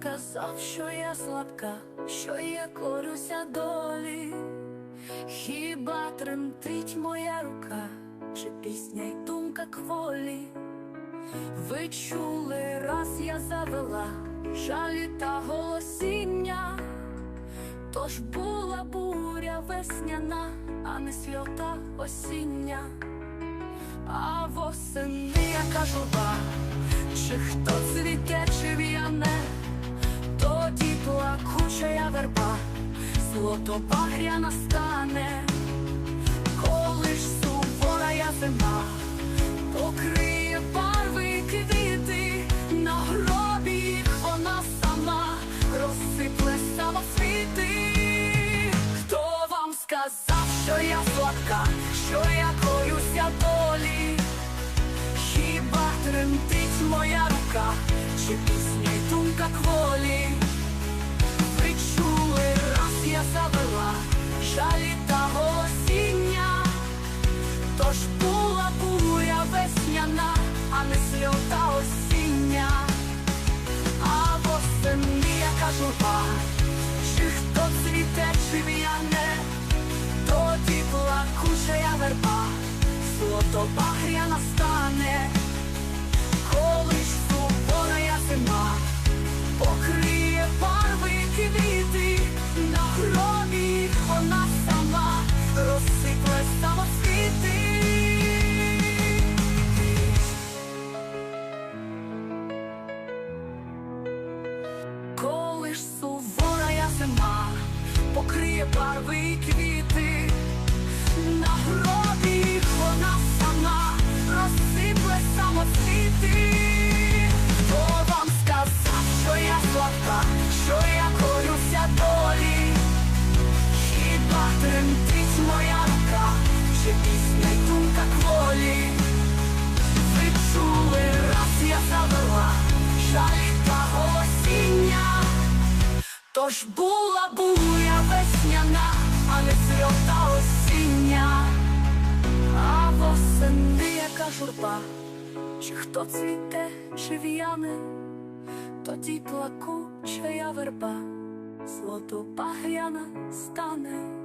сказав, що я слабка, що я корюся долі? Хіба тремтить моя рука, чи пісня й думка кволі? Ви чули, раз я завела жалі та голосіння, тож була буря весняна, а не сльота осіння. А восени яка журба, чи хто цвіте, чи в'яне, злото багря настане, злото багря настане, коли ж сувора я зима, покриє барви квіти, на гробі вона сама розсипле самоцвіти. Коли ж сувора я зима, покриє барви і квіти, тож була буря весняна, а не сльота осіння, а восени яка журба, чи хто цвіте, чи в'яне, тоді плакуча я верба, злото багряна стане.